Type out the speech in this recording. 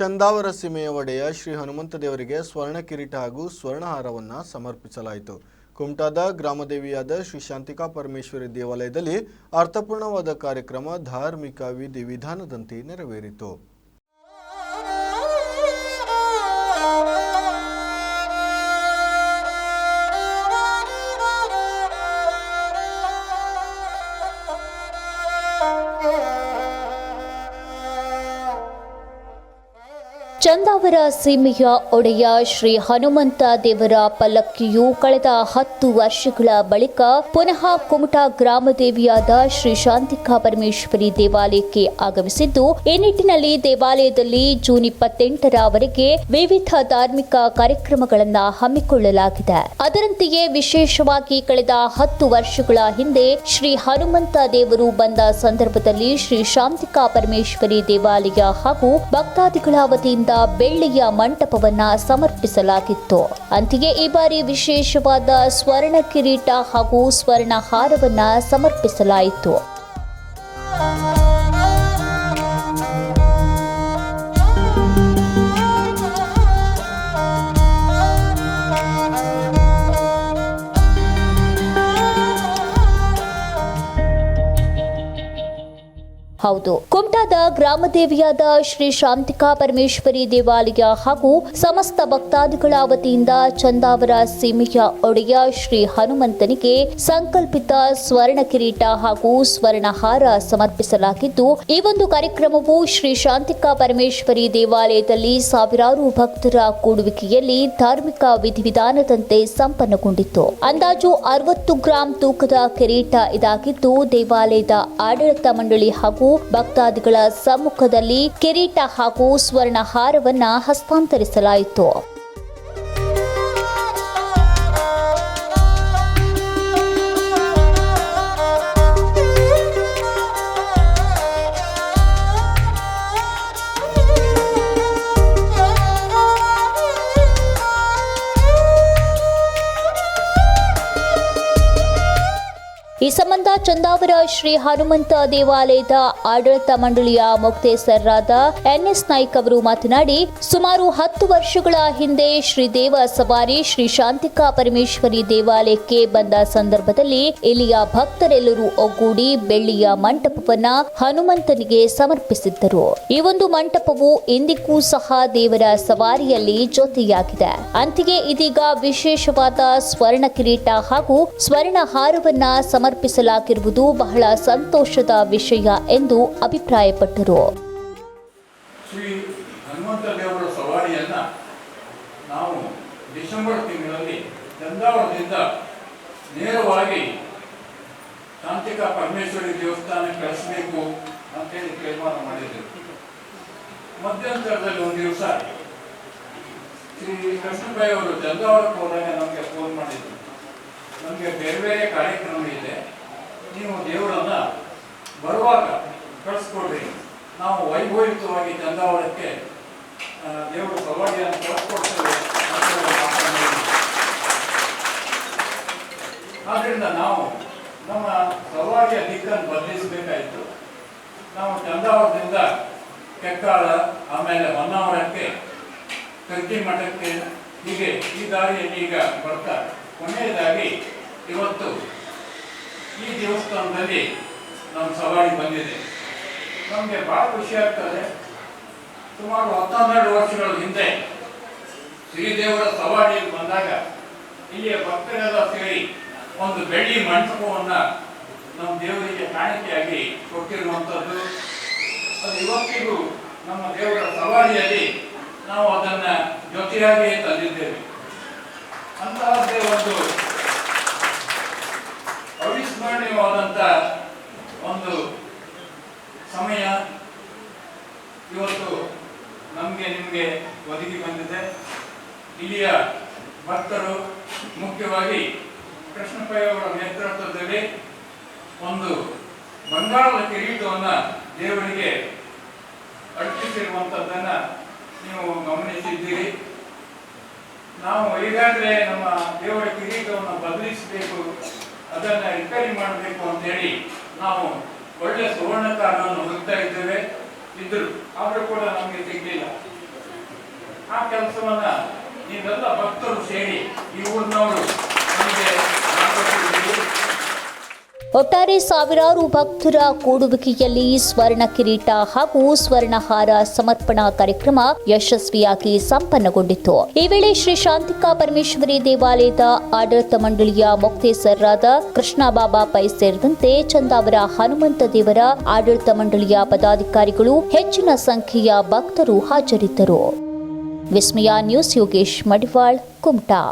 ಚಂದಾವರ ಸೀಮೆಯ ಒಡೆಯ ಶ್ರೀ ಹನುಮಂತ ದೇವರಿಗೆ ಸ್ವರ್ಣ ಕಿರೀಟ ಹಾಗೂ ಸ್ವರ್ಣಹಾರವನ್ನು ಸಮರ್ಪಿಸಲಾಯಿತು. ಕುಮಟಾದ ಗ್ರಾಮದೇವಿಯಾದ ಶ್ರೀ ಶಾಂತಿಕಾ ಪರಮೇಶ್ವರಿ ದೇವಾಲಯದಲ್ಲಿ ಅರ್ಥಪೂರ್ಣವಾದ ಕಾರ್ಯಕ್ರಮ ಧಾರ್ಮಿಕ ವಿಧಿ ವಿಧಾನದಂತೆ ನೆರವೇರಿತು. ಚಂದಾವರ ಸೀಮೆಯ ಒಡೆಯ ಶ್ರೀ ಹನುಮಂತ ದೇವರ ಪಲ್ಲಕ್ಕಿಯು ಕಳೆದ ಹತ್ತು ವರ್ಷಗಳ ಬಳಿಕ ಪುನಃ ಕುಮಟಾ ಗ್ರಾಮದೇವಿಯಾದ ಶ್ರೀ ಶಾಂತಿಕಾ ಪರಮೇಶ್ವರಿ ದೇವಾಲಯಕ್ಕೆ ಆಗಮಿಸಿದ್ದು, ಈ ನಿಟ್ಟಿನಲ್ಲಿ ದೇವಾಲಯದಲ್ಲಿ ಜೂನ್ ಇಪ್ಪತ್ತೆಂಟರವರೆಗೆ ವಿವಿಧ ಧಾರ್ಮಿಕ ಕಾರ್ಯಕ್ರಮಗಳನ್ನು ಹಮ್ಮಿಕೊಳ್ಳಲಾಗಿದೆ. ಅದರಂತೆಯೇ ವಿಶೇಷವಾಗಿ ಕಳೆದ ಹತ್ತು ವರ್ಷಗಳ ಹಿಂದೆ ಶ್ರೀ ಹನುಮಂತ ದೇವರು ಬಂದ ಸಂದರ್ಭದಲ್ಲಿ ಶ್ರೀ ಶಾಂತಿಕಾ ಪರಮೇಶ್ವರಿ ದೇವಾಲಯ ಹಾಗೂ ಭಕ್ತಾದಿಗಳ ವತಿಯಿಂದ ಬೆಳ್ಳಿಯ ಮಂಟಪವನ್ನ ಸಮರ್ಪಿಸಲಾಗಿತ್ತು. ಅಂತೆಯೇ ಈ ಬಾರಿ ವಿಶೇಷವಾದ ಸ್ವರ್ಣ ಕಿರೀಟ ಹಾಗೂ ಸ್ವರ್ಣ ಹಾರವನ್ನ ಸಮರ್ಪಿಸಲಾಯಿತು. ಹೌದು. ಕುಮಟಾದ ಗ್ರಾಮದೇವಿಯಾದ ಶ್ರೀ ಶಾಂತಿಕಾ ಪರಮೇಶ್ವರಿ ದೇವಾಲಯ ಹಾಗೂ ಸಮಸ್ತ ಭಕ್ತಾದಿಗಳ ವತಿಯಿಂದ ಚಂದಾವರ ಸೀಮೆಯ ಒಡೆಯ ಶ್ರೀ ಹನುಮಂತನಿಗೆ ಸಂಕಲ್ಪಿತ ಸ್ವರ್ಣ ಕಿರೀಟ ಹಾಗೂ ಸ್ವರ್ಣಹಾರ ಸಮರ್ಪಿಸಲಾಗಿದ್ದು, ಈ ಒಂದು ಕಾರ್ಯಕ್ರಮವು ಶ್ರೀ ಶಾಂತಿಕಾ ಪರಮೇಶ್ವರಿ ದೇವಾಲಯದಲ್ಲಿ ಸಾವಿರಾರು ಭಕ್ತರ ಕೂಡುವಿಕೆಯಲ್ಲಿ ಧಾರ್ಮಿಕ ವಿಧಿವಿಧಾನದಂತೆ ಸಂಪನ್ನಗೊಂಡಿತ್ತು. ಅಂದಾಜು ಅರವತ್ತು ಗ್ರಾಂ ತೂಕದ ಕಿರೀಟ ಇದಾಗಿದ್ದು, ದೇವಾಲಯದ ಆಡಳಿತ ಮಂಡಳಿ ಹಾಗೂ ಭಕ್ತಾದಿಗಳ ಸಮ್ಮುಖದಲ್ಲಿ ಕಿರೀಟ ಹಾಗೂ ಸ್ವರ್ಣ ಹಾರವನ್ನ ಹಸ್ತಾಂತರಿಸಲಾಯಿತು. ಈ ಸಂಬಂಧ ಚಂದಾವರ ಶ್ರೀ ಹನುಮಂತ ದೇವಾಲಯದ ಆಡಳಿತ ಮಂಡಳಿಯ ಮುಕ್ತೇಸರಾದ ಎನ್ಎಸ್ ನಾಯ್ಕ ಅವರು ಮಾತನಾಡಿ, ಸುಮಾರು ಹತ್ತು ವರ್ಷಗಳ ಹಿಂದೆ ಶ್ರೀ ದೇವ ಸವಾರಿ ಶ್ರೀ ಶಾಂತಿಕಾ ಪರಮೇಶ್ವರಿ ದೇವಾಲಯಕ್ಕೆ ಬಂದ ಸಂದರ್ಭದಲ್ಲಿ ಇಲ್ಲಿಯ ಭಕ್ತರೆಲ್ಲರೂ ಒಗ್ಗೂಡಿ ಬೆಳ್ಳಿಯ ಮಂಟಪವನ್ನ ಹನುಮಂತನಿಗೆ ಸಮರ್ಪಿಸಿದ್ದರು. ಈ ಒಂದು ಮಂಟಪವು ಇಂದಿಗೂ ಸಹ ದೇವರ ಸವಾರಿಯಲ್ಲಿ ಜೊತೆಯಾಗಿದೆ. ಅಂತಿಗೆ ಇದೀಗ ವಿಶೇಷವಾದ ಸ್ವರ್ಣ ಕಿರೀಟ ಹಾಗೂ ಸ್ವರ್ಣ ಹಾರವನ್ನ ಸಮರ್ಪಿಸಲಾಗಿರುವುದು ಬಹಳ ಸಂತೋಷದ ವಿಷಯ ಎಂದು ಅಭಿಪ್ರಾಯಪಟ್ಟರು. ನೇರವಾಗಿ ಪರಮೇಶ್ವರಿ ದೇವಸ್ಥಾನ ಅಂತೇಳಿ ತೀರ್ಮಾನ ಮಾಡಿದ್ದೆವು ಮಧ್ಯಂತರದಲ್ಲಿ ಒಂದು ದಿವಸ ಶ್ರೀ ಕೃಷ್ಣಬಾಯಿ ಅವರು ಚಂದಾವರಕ್ಕೆ ಹೋದಾಗ ನಮಗೆ ಫೋನ್ ನಮಗೆ ಬೇರೆ ಬೇರೆ ಕಾರ್ಯಕ್ರಮ ಇದೆ ನೀವು ದೇವರನ್ನ ಬರುವಾಗ ಕಳಿಸ್ಕೊಡ್ರಿ ನಾವು ವೈಭವಿತವಾಗಿ ಚಂದಾವರಕ್ಕೆ ಆ, ದೇವರ ಸವಾರಿಯನ್ನು ಕಳಿಸ್ಕೊಡ್ತೇವೆ. ಆದ್ರಿಂದ ನಾವು ನಮ್ಮ ಸವಾರಿಯ ದಿಕ್ಕನ್ನು ಬದಲಿಸಬೇಕಾಯಿತು. ನಾವು ಚಂದಾವರದಿಂದ ಕೆಕ್ಕಾಳ ಆಮೇಲೆ ಹೊನ್ನಾವರಕ್ಕೆ, ಕರ್ಕಿ ಮಠಕ್ಕೆ ಹೀಗೆ ಈ ದಾರಿಯಲ್ಲಿ ಈಗ ಬರ್ತಾ ಕೊನೆಯದಾಗಿ ಇವತ್ತು ಈ ದೇವಸ್ಥಾನದಲ್ಲಿ ನಮ್ಮ ಸವಾರಿ ಬಂದಿದೆ. ನಮಗೆ ಭಾಳ ಖುಷಿ ಆಗ್ತದೆ. ಸುಮಾರು ಹತ್ತನ್ನೆರಡು ವರ್ಷಗಳ ಹಿಂದೆ ಶ್ರೀದೇವರ ಸವಾರಿಯಲ್ಲಿ ಬಂದಾಗ ಇಲ್ಲಿಯ ಭಕ್ತರೆಲ್ಲ ಸೇರಿ ಒಂದು ಬೆಳ್ಳಿ ಮಂಟಪವನ್ನ ನಮ್ಮ ದೇವರಿಗೆ ಕಾಣಿಕೆಯಾಗಿ ಕೊಟ್ಟಿರುವಂಥದ್ದು. ಅದು ಇವತ್ತಿಗೂ ನಮ್ಮ ದೇವರ ಸವಾರಿಯಲ್ಲಿ ನಾವು ಅದನ್ನು ಜೊತೆಯಾಗಿ ತಂದಿದ್ದೇವೆ. ಅಂತಹದ್ದೇ ಒಂದು ಅವಿಸ್ಮರಣೀಯವಾದಂಥ ಒಂದು ಸಮಯ. ಇವತ್ತು ನಮಗೆ ಒದಗಿ ಬಂದಿದೆ. ಇಲ್ಲಿಯ ಭಕ್ತರು ಮುಖ್ಯವಾಗಿ ಕೃಷ್ಣಪ್ಪಯ್ಯ ಅವರ ನೇತೃತ್ವದಲ್ಲಿ ಒಂದು ಬಂಗಾಳದ ಕಿರೀಟವನ್ನು ದೇವರಿಗೆ ಅರ್ಪಿಸಿರುವಂಥದ್ದನ್ನು ನೀವು ಗಮನಿಸಿದ್ದೀರಿ. ನಾವು ಈಗಾಗಲೇ ನಮ್ಮ ದೇವರ ಕಿರೀಟವನ್ನು ಬದಲಿಸಬೇಕು, ಅದನ್ನು ರಿಪೇರಿ ಮಾಡಬೇಕು ಅಂತ ಹೇಳಿ ನಾವು ಒಳ್ಳೆ ಸುವರ್ಣಕಾರವನ್ನು ಹುಡುಕ್ತಾ ಇದ್ದೇವೆ. ಇದ್ದರು ಆದರೂ ಕೂಡ ನಮಗೆ ಸಿಗ್ಲಿಲ್ಲ. ಆ ಕೆಲಸವನ್ನ ನೀವೆಲ್ಲ ಭಕ್ತರು ಸೇರಿ ಈ ಊರಿನವರು ನಮಗೆ. ಒಟ್ಟಾರೆ ಸಾವಿರಾರು ಭಕ್ತರ ಕೂಡುವಿಕೆಯಲ್ಲಿ ಸ್ವರ್ಣ ಕಿರೀಟ ಹಾಗೂ ಸ್ವರ್ಣಹಾರ ಸಮರ್ಪಣಾ ಕಾರ್ಯಕ್ರಮ ಯಶಸ್ವಿಯಾಗಿ ಸಂಪನ್ನಗೊಂಡಿತು ಈ ವೇಳೆ ಶ್ರೀ ಶಾಂತಿಕಾ ಪರಮೇಶ್ವರಿ ದೇವಾಲಯದ ಆಡಳಿತ ಮಂಡಳಿಯ ಮುಕ್ತೇಸರಾದ ಕೃಷ್ಣ ಬಾಬಾ ಪೈ ಸೇರಿದಂತೆ ಚಂದಾವರ ಹನುಮಂತ ದೇವರ ಆಡಳಿತ ಮಂಡಳಿಯ ಪದಾಧಿಕಾರಿಗಳು ಹೆಚ್ಚಿನ ಸಂಖ್ಯೆಯ ಭಕ್ತರು ಹಾಜರಿದ್ದರು విస్మయా న్యూస్ యోగేష్ మడివాళ్ కుమ్టా